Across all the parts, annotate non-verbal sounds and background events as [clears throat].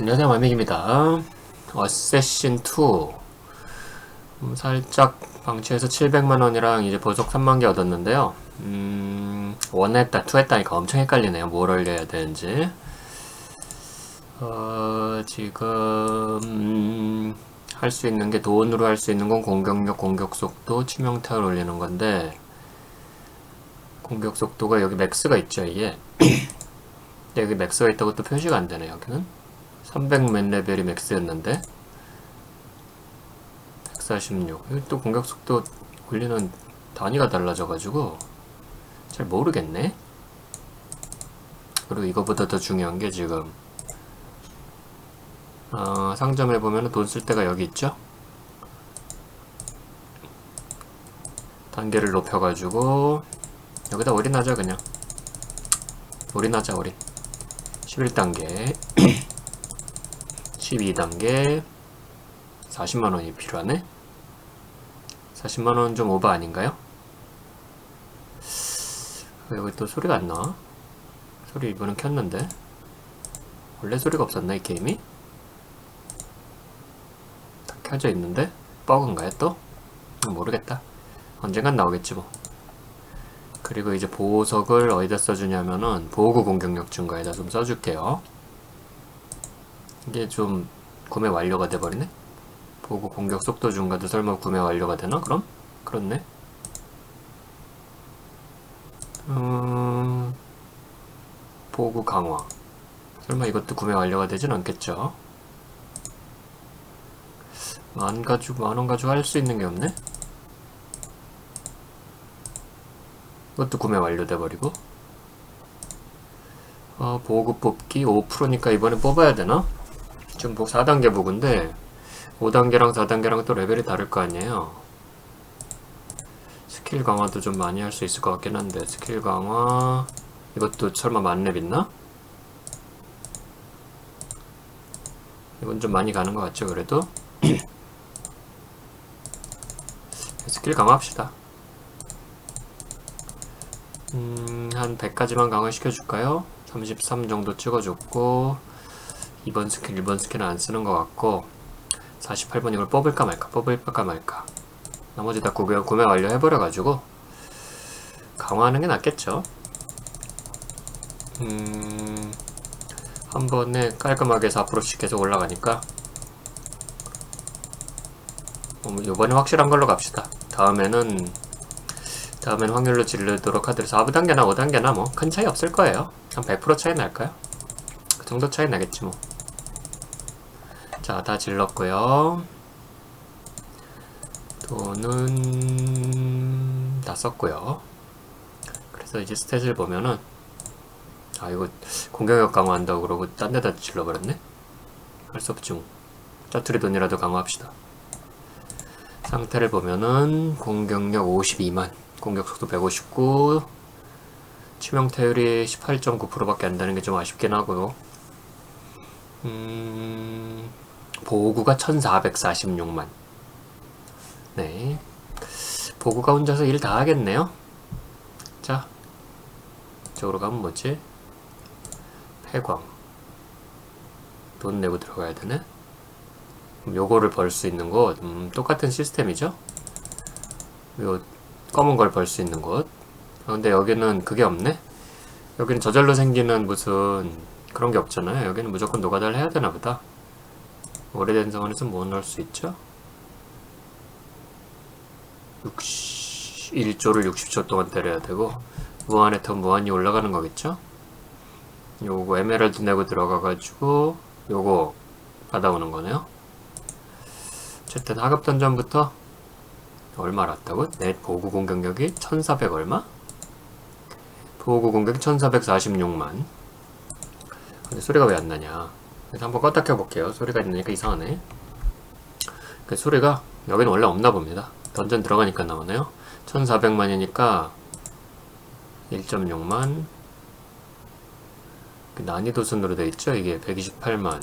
안녕하세요 마맥입니다. 어세신2 음, 살짝 방치해서 700만원이랑 이제 보석 3만개 얻었는데요. 음, 원했다 투했다니까 엄청 헷갈리네요. 뭘 올려야 되는지. 어, 지금 음, 할수 있는 게 돈으로 할 수 있는 건 공격력, 공격 속도, 치명타를 올리는 건데 공격 속도가 여기 맥스가 있죠 이게. [clears throat] 여기 맥스가 있다고 또 표시가 안 되네요 여기는. 300맨 레벨이 맥스였는데 146. 또 공격 속도 올리는 단위가 달라져가지고 잘 모르겠네. 그리고 이거보다 더 중요한 게 지금 어, 상점에 보면 돈쓸 데가 여기 있죠? 단계를 높여가지고 여기다 올인하자 그냥 올인하자 올인 11단계 [clears throat] 12단계 40만원이 필요하네 40만원 좀 오버 아닌가요? 여기 또 소리가 안나 소리 이번엔 켰는데 원래 소리가 없었나 이 게임이? 다 켜져 있는데? 버그인가요 또? 모르겠다 언젠간 나오겠지 뭐 그리고 이제 보호석을 어디다 써주냐면은 보호구 공격력 증가에다 좀 써줄게요 이게 좀 구매 완료가 돼버리네? 보고 공격 속도 중 가도 설마 구매 완료가 되나 그럼? 그렇네 음... 보고 강화 설마 이것도 구매 완료가 되진 않겠죠? 만 가지고 만원 가지고 할 수 있는 게 없네? 이것도 구매 완료돼버리고 아 어, 보고 뽑기 5%니까 이번에 뽑아야 되나? 지금 4단계 뭐 부근데 5단계랑 4단계랑 또 레벨이 다를 거 아니에요 스킬 강화도 좀 많이 할 수 있을 것 같긴 한데 스킬 강화 이것도 설마 만렙 있나? 이건 좀 많이 가는 것 같죠 그래도? [clears throat] 스킬 강화합시다 음, 한 100까지만 강화시켜줄까요? 33 정도 찍어줬고 2번 스킬, 1번 스킬은 안 쓰는 것 같고 48번 이걸 뽑을까 말까, 뽑을까 말까. 나머지 다 구매, 구매 완료해버려가지고 강화하는 게 낫겠죠? 음... 한 번에 깔끔하게 4%씩 계속 올라가니까 음, 요번에 확실한 걸로 갑시다. 다음에는 다음엔 확률로 질르도록 하더라도 4부단계나 5단계나 뭐큰 뭐 차이 없을 거예요. 한 100% 차이 날까요? 그 정도 차이 나겠지 뭐. 자, 다 질렀고요. 돈은 다 썼고요. 그래서 이제 스탯을 보면은 아 이거 공격력 강화한다고 그러고 딴 데다 질러버렸네? 할 수 없죠. 뭐. 짜투리 돈이라도 강화합시다. 상태를 보면은 공격력 52만, 공격 속도 159, 치명타율이 18.9% 밖에 안 되는 게 좀 아쉽긴 하고요. 음, 보구가 1446만. 네. 보구가 혼자서 일 다 하겠네요. 자 저쪽으로 가면 뭐지? 폐광. 돈 내고 들어가야 되네. 요거를 벌 수 있는 곳. 음, 똑같은 시스템이죠? 요 검은 걸 벌 수 있는 곳. 아, 근데 여기는 그게 없네? 여기는 저절로 생기는 무슨 그런 게 없잖아요. 여기는 무조건 노가다를 해야 되나 보다. 오래된 정원에서 못 넣을 수 있죠? 60, 1조를 60초 동안 때려야 되고 무한에 더 무한이 올라가는 거겠죠? 요거 에메랄드 내고 들어가가지고 요거 받아오는 거네요 어쨌든 하급 던전부터 얼마 났다고? 내 보고 공격력이 1400 얼마? 보고 공격 1446만 근데 소리가 왜 안 나냐 그래서 한번 껐다 켜볼게요. 소리가 있으니까 이상하네. 그 소리가 여기는 원래 없나 봅니다. 던전 들어가니까 나오네요. 1400만이니까 1.6만 그 난이도 순으로 되어 있죠? 이게 128만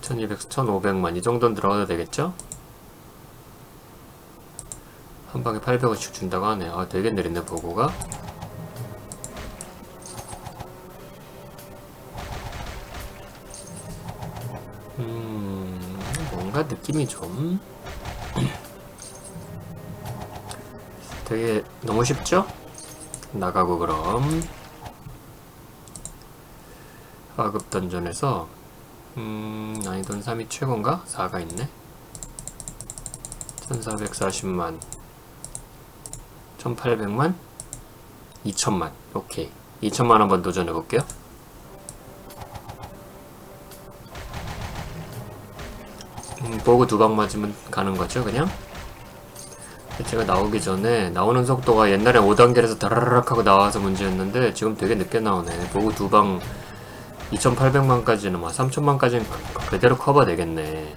1200, 1500만 이 정도는 들어가도 되겠죠? 한 방에 800원씩 준다고 하네요. 아, 되게 느리네 보고가 뭔가 느낌이 좀 되게 너무 쉽죠? 나가고 그럼. 하급 던전에서 음, 난이도는 3이 최고인가? 4가 있네. 1440만. 1800만? 2000만. 오케이. 2000만 한번 도전해 볼게요 보고 두 방 맞으면 가는 거죠 그냥? 제가 나오기 전에 나오는 속도가 옛날에 5단계에서 다라락 하고 나와서 문제였는데 지금 되게 늦게 나오네. 보고 두 방 2800만까지는 막 3000만까지는 그대로 커버 되겠네.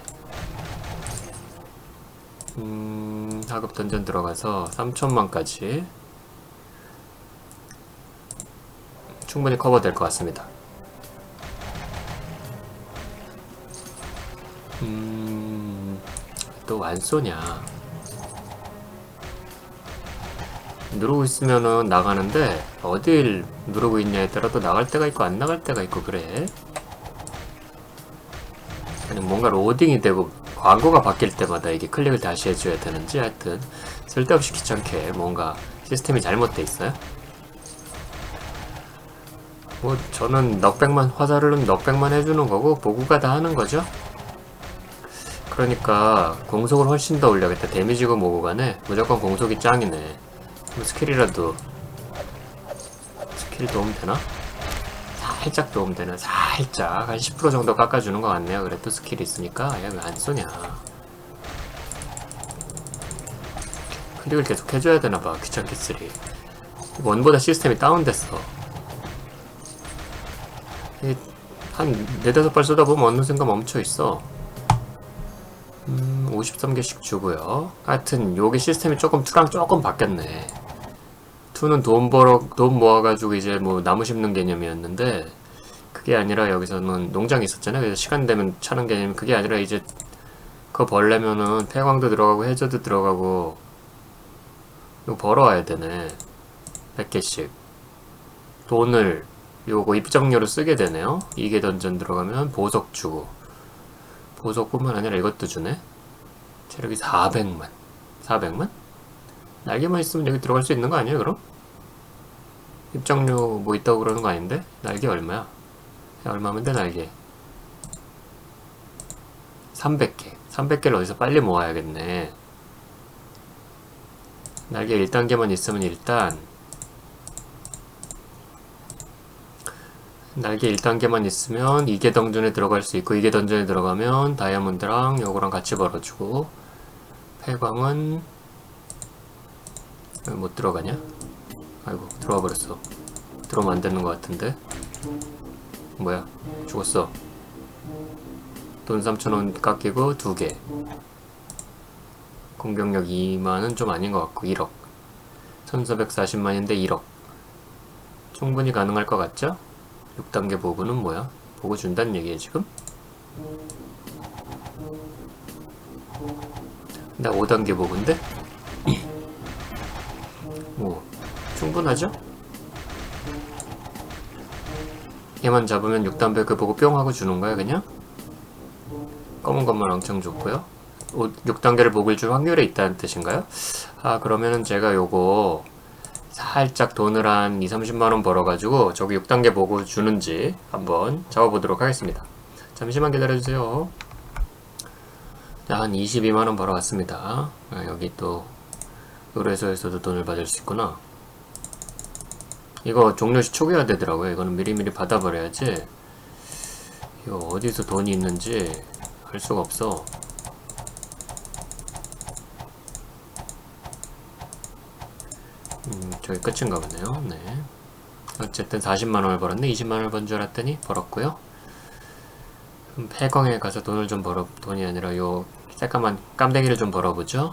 음, 하급 던전 들어가서 3000만까지 충분히 커버 될 것 같습니다 또 완쏘냐. 누르고 있으면은 나가는데 어딜 누르고 있냐에 따라 또 나갈 때가 있고 안 나갈 때가 있고 그래. 아니 뭔가 로딩이 되고 광고가 바뀔 때마다 이게 클릭을 다시 해줘야 되는지 하여튼 쓸데없이 귀찮게 뭔가 시스템이 잘못돼 있어요? 뭐 저는 넉백만 화살을 넉백만 해주는 거고 보구가 다 하는 거죠 그러니까 공속을 훨씬 더 올려야겠다 데미지고 뭐고 간에 무조건 공속이 짱이네 뭐 스킬이라도 스킬 도움 되나? 살짝 도움 되나? 살짝 한 10% 정도 깎아주는 것 같네요. 그래도 스킬이 있으니까 야 왜 안 쏘냐? 클릭을 계속 해줘야 되나봐 귀찮겠으리. 원보다 시스템이 다운됐어. 한 네다섯 발 쏘다 보면 어느 순간 멈춰 있어. 음, 53개씩 주고요. 하여튼 요게 시스템이 조금 투랑 조금 바뀌었네. 투는 돈 벌어 돈 모아가지고 이제 뭐 나무 심는 개념이었는데 그게 아니라 여기서는 농장이 있었잖아요. 그래서 시간 되면 차는 개념 그게 아니라 이제 그거 벌려면은 폐광도 들어가고 해저도 들어가고 이거 벌어와야 되네. 100개씩 돈을 요거 입장료로 쓰게 되네요. 이게 던전 들어가면 보석 주고 보석뿐만 아니라 이것도 주네. 체력이 400만 400만? 날개만 있으면 여기 들어갈 수 있는 거 아니에요, 그럼? 입장료 뭐 있다고 그러는 거 아닌데? 날개 얼마야? 야, 얼마면 돼, 날개? 300개. 300개를 어디서 빨리 모아야겠네. 날개 1단계만 있으면 일단 날개 1단계만 있으면 이게 던전에 들어갈 수 있고 이게 던전에 들어가면 다이아몬드랑 요거랑 같이 벌어주고 폐광은 못 들어가냐? 아이고 들어와 버렸어 들어오면 안 되는 것 같은데 뭐야 죽었어 돈 3천원 깎이고 2개 공격력 2만은 좀 아닌 것 같고 1억 1440만인데 1억 충분히 가능할 것 같죠? 6단계 보고는 뭐야? 보고 준다는 얘기야 지금? 나 5단계 보고인데? 뭐 충분하죠? 얘만 잡으면 6단 배그 보고 뿅 하고 주는 거야 그냥? 검은 것만 엄청 좋고요 6단계를 목을 줄 확률이 있다는 뜻인가요? 아 그러면은 제가 요거 살짝 돈을 한 2, 30만원 벌어가지고 저기 6단계 보고 주는지 한번 잡아보도록 하겠습니다 잠시만 기다려주세요 자, 한 22만원 벌어왔습니다 아, 여기 또 의뢰소에서도 돈을 받을 수 있구나. 이거 종료시 초기화 되더라고요. 이거는 미리미리 받아버려야지. 이거 어디서 돈이 있는지 알 수가 없어. 음, 저기 끝인가 보네요. 네. 어쨌든 40만원을 벌었네. 20만원을 번 줄 알았더니 벌었고요. 음, 폐광에 가서 돈을 좀 벌어, 돈이 아니라 요 새까만 깜댕이를 좀 벌어보죠.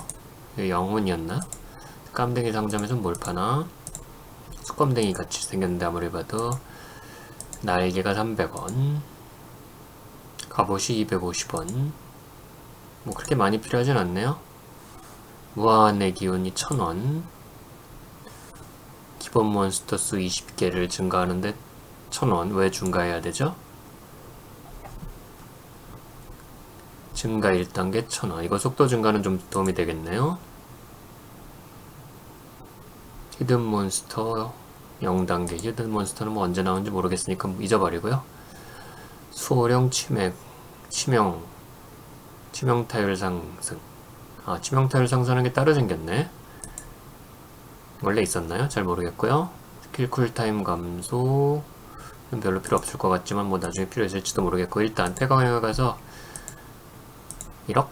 영혼이었나? 깜댕이 상점에서 뭘 파나? 수검댕이 같이 생겼는데 아무리 봐도 날개가 300원 갑옷이 250원 뭐 그렇게 많이 필요하진 않네요 무한의 기운이 1000원 기본 몬스터 수 20개를 증가하는데 1000원 왜 증가해야 되죠? 증가 1단계 1000원. 이거 속도 증가는 좀 도움이 되겠네요. 히든 몬스터 0단계. 히든 몬스터는 뭐 언제 나오는지 모르겠으니까 잊어버리고요. 수호령 치맥, 치명, 치명타율 상승. 아, 치명타율 상승하는 게 따로 생겼네. 원래 있었나요? 잘 모르겠고요. 스킬 쿨타임 감소. 는 별로 필요 없을 것 같지만 뭐 나중에 필요했을지도 모르겠고 일단 태광에 가서 1억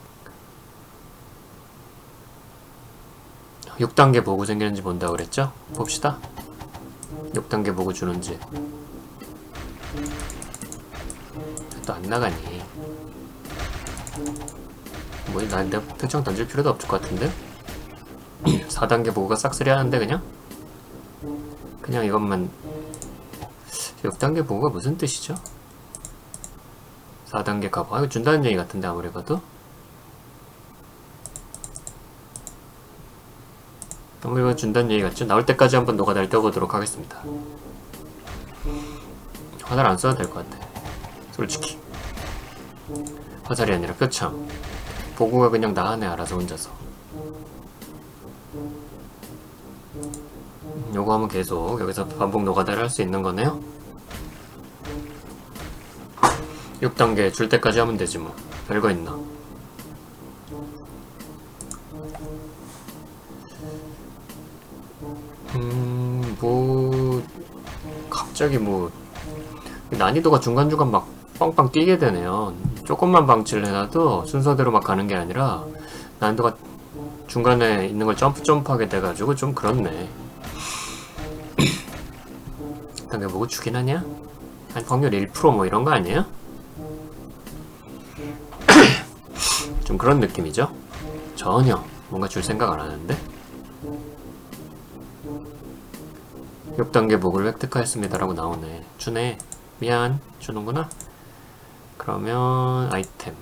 6단계 보고 생기는지 본다고 그랬죠? 봅시다. 6단계 보고 주는지. 또 안 나가니. 뭐 나한테 특정 던질 필요도 없을 것 같은데? [clears throat] 4단계 보고가 싹쓸이 하는데 그냥? 그냥 이것만. 6단계 보고가 무슨 뜻이죠? 4단계 가보. 아 이거 준다는 얘기 같은데 아무리 봐도 봐도 준다는 얘기 같죠? 나올 때까지 한번 노가다를 떼어보도록 하겠습니다. 화살 안 써도 될 것 같아. 솔직히. 화살이 아니라 표창 보고가 그냥 나하네 알아서 혼자서. 요거 하면 계속 여기서 반복 노가다를 할 수 있는 거네요? 6단계 줄 때까지 하면 되지 뭐. 별거 있나 갑자기 뭐 난이도가 중간중간 막 빵빵 뛰게 되네요 조금만 방치를 해놔도 순서대로 막 가는 게 아니라 난이도가 중간에 있는 걸 점프 점프하게 돼가지고 좀 그렇네 단계 보고 주긴 하냐? 한 확률 1%뭐 이런 거 아니에요? [clears throat] 좀 그런 느낌이죠? 전혀 뭔가 줄 생각 안 하는데 6단계 목을 획득하였습니다라고 나오네. 주네. 미안. 주는구나. 그러면 아이템.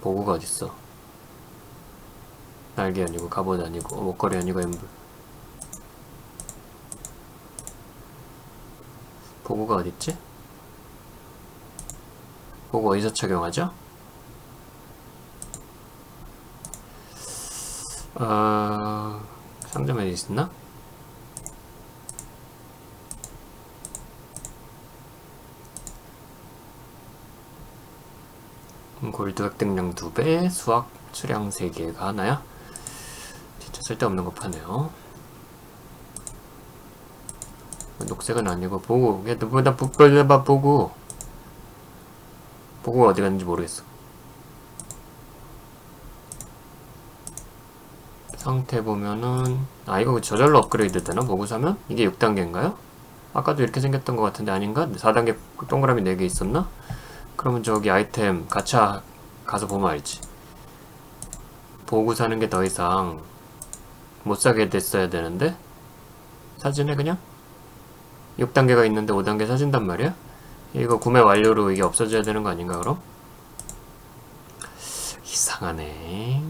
보고가 어딨어? 날개 아니고 갑옷 아니고 목걸이 아니고 엠블. 보고가 어딨지? 보고 어디서 착용하죠? 어... 상점에 있었나? 골드 획득량 2배, 수학 수량 3개가 하나야? 진짜 쓸데없는 거 파네요. 녹색은 아니고 보고 얘 누구다 북벌려봐 보고 보고 어디 갔는지 모르겠어 상태 보면은 아 이거 저절로 업그레이드 되나 보고 사면? 이게 6단계인가요? 아까도 이렇게 생겼던 것 같은데 아닌가? 4단계 동그라미 4개 있었나? 그러면 저기 아이템 가차 가서 보면 알지. 보고 사는 게 더 이상 못 사게 됐어야 되는데? 사진에 그냥? 6단계가 있는데 5단계 사준단 말이야? 이거 구매 완료로 이게 없어져야 되는 거 아닌가 그럼? 이상하네.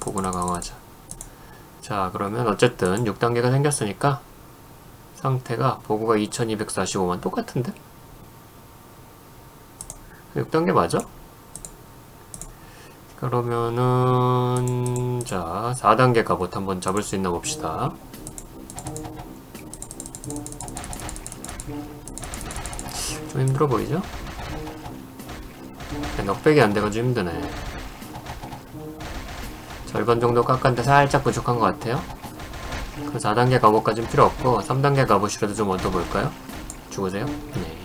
보고나 강화하자. 자 그러면 어쨌든 6단계가 생겼으니까 상태가 보고가 2245만 똑같은데? 6단계 맞아? 그러면은 자 4단계 갑옷 한번 잡을 수 있나 봅시다 좀 힘들어 보이죠? 넉백이 안 돼가지고 힘드네. 절반 정도 깎았는데 살짝 부족한 것 같아요. 그 4단계 갑옷까지는 필요 없고 3단계 갑옷이라도 좀 얻어볼까요? 죽으세요? 네.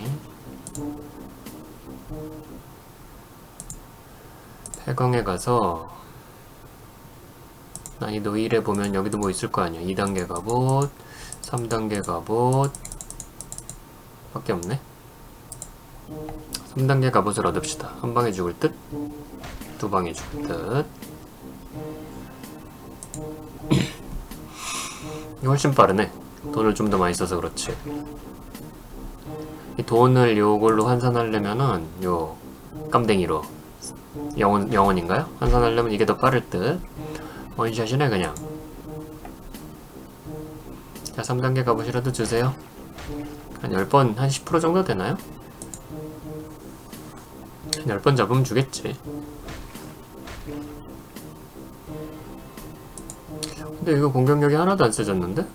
폐광에 가서 난이도 1에 보면 여기도 뭐 있을 거 아니야. 2단계 갑옷, 3단계 갑옷 밖에 없네. 3단계 갑옷을 얻읍시다. 한 방에 죽을 듯, 두 방에 죽을 듯. 훨씬 빠르네. 돈을 좀 더 많이 써서 그렇지. 이 돈을 요걸로 환산하려면은 요 깜댕이로 영원 영원인가요? 환산하려면 이게 더 빠를 듯. 원샷이네 그냥. 자 3단계 갑옷이라도 주세요. 한 10번 한 10% 정도 되나요? 10번 잡으면 주겠지. 근데 이거 공격력이 하나도 안 세졌는데?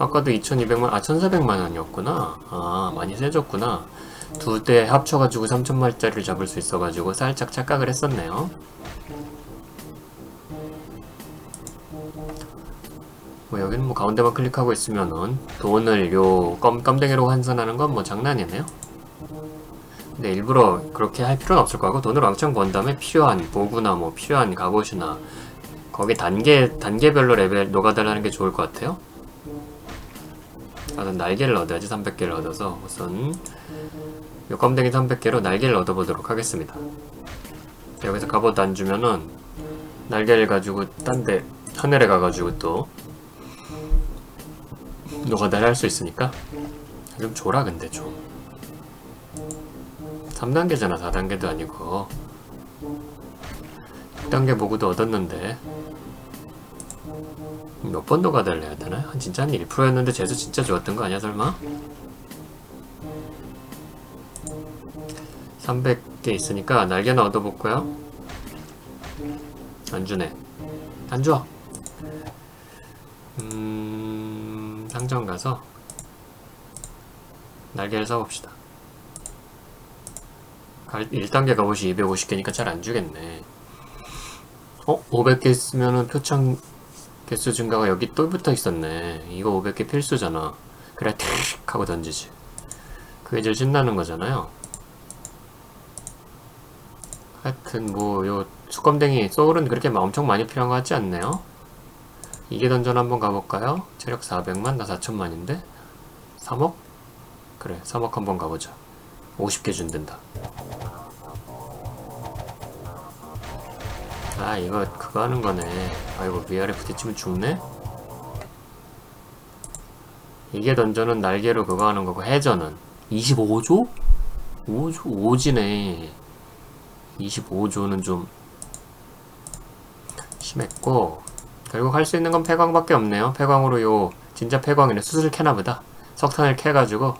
아까도 2200만, 아 1400만 원이었구나. 아, 많이 세졌구나. 두 대 합쳐가지고 3000마리짜리를 잡을 수 있어가지고 살짝 착각을 했었네요. 뭐 여기는 뭐 가운데만 클릭하고 있으면은 돈을 요 껌, 껌댕이로 환산하는 건 뭐 장난이네요. 근데 일부러 그렇게 할 필요는 없을 거고 돈을 왕창 번 다음에 필요한 보구나 뭐 필요한 갑옷이나 거기 단계 단계별로 레벨 녹아달라는 게 좋을 것 같아요. 나는 날개를 얻어야지 300개를 얻어서 우선 요 껌댕이 300개로 날개를 얻어보도록 하겠습니다. 여기서 갑옷 안 주면은 날개를 가지고 딴 데 하늘에 가가지고 또 노가다를 할수 있으니까 좀 줘라 근데 좀 3단계잖아 4단계도 아니고 6단계 보고도 얻었는데 몇번 노가다를 해야 되나? 한 진짜 한 1%였는데 재수 진짜 좋았던 거 아니야 설마? 300개 있으니까 날개는 얻어볼거야 안 주네 안 줘! 음... 상점 가서 날개를 사봅시다. 1단계 갑옷이 250개니까 잘 안 주겠네. 어? 500개 있으면은 표창 개수 증가가 여기 또 붙어 있었네. 이거 500개 필수잖아. 그래, 탁! 하고 던지지. 그게 제일 신나는 거잖아요. 하여튼, 뭐, 요, 수검댕이, 소울은 그렇게 엄청 많이 필요한 것 같지 않네요. 이게 던전 한번 가볼까요? 체력 400만, 나 4천만인데? 3억? 그래, 3억 한번 가보자. 50개 준댄다. 아, 이거 그거 하는 거네. 아이고, 위아래 부딪히면 죽네? 이게 던전은 날개로 그거 하는 거고, 해전은 25조? 5조, 5지네. 25조는 좀 심했고, 결국 할 수 있는 건 폐광밖에 없네요. 폐광으로 요 진짜 폐광이네 수술 캐나보다 석탄을 캐가지고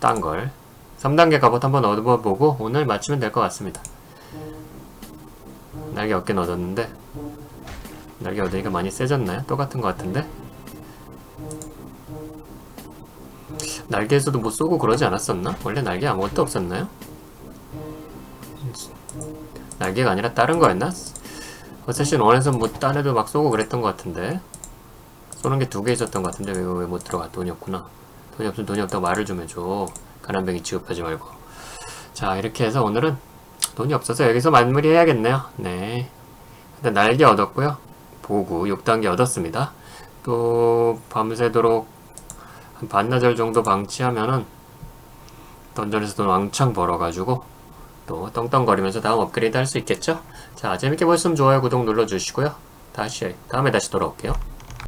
딴 걸 3단계 갑옷 한번 얻어보고 오늘 마치면 될 것 같습니다. 날개 어깨 얻었는데 날개 얻으니까 많이 세졌나요? 똑같은 것 같은데 날개에서도 뭐 쏘고 그러지 않았었나? 원래 날개 아무것도 없었나요? 날개가 아니라 다른 거였나? 어쌔신 1에서 뭐 딴 애도 막 쏘고 그랬던 것 같은데 쏘는 게 두 개 있었던 것 같은데 왜 왜 못 들어가 돈이 없구나 돈이 없으면 돈이 없다고 말을 좀 해줘 가난뱅이 취급하지 말고 자 이렇게 해서 오늘은 돈이 없어서 여기서 마무리 해야겠네요 네 일단 날개 얻었고요 보구 6단계 얻었습니다 또 밤새도록 한 반나절 정도 방치하면은 던전에서 돈 왕창 벌어가지고 또 떵떵거리면서 다음 업그레이드 할 수 있겠죠? 자, 재밌게 보셨으면 좋아요, 구독 눌러주시고요. 다시, 다음에 다시 돌아올게요.